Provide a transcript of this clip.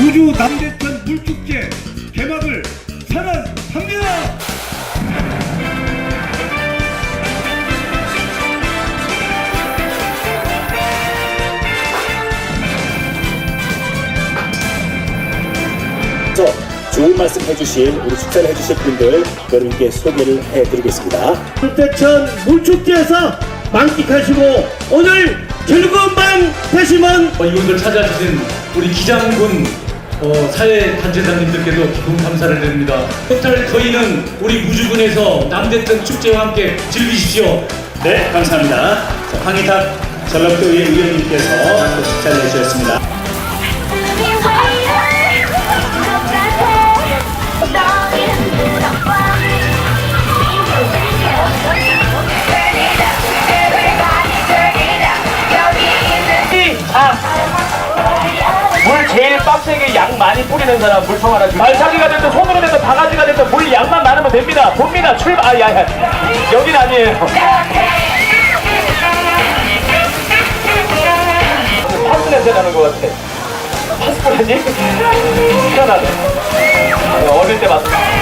우주 남대천 물축제 개막을 선언합니다. 저 좋은 말씀 해주실 우리 축사를 해주실 분들 여러분께 소개를 해드리겠습니다. 물대천 물축제에서 만끽하시고 오늘 즐거운 밤 되시면 어, 이곳을 찾아주신 우리 기장군 어, 사회 단체장님들께도 깊은 감사를 드립니다. 토탈 저희는 우리 우주군에서 남대천 축제와 함께 즐기십시오. 네, 감사합니다. 자, 황희탁 전라도의 의원님께서 또 축사를 해주셨습니다. 빡세게 양 많이 뿌리는 사람 물통 하나 주세요 발차기가 됐든 손으로 됐든 바가지가 됐든 물 양만 많으면 됩니다. 봅니다. 출발. 아야야. 여긴 아니에요. 파스 냄새 나는 것 같아. 파스 뿌리니? 시원하네. 어릴 때 봤어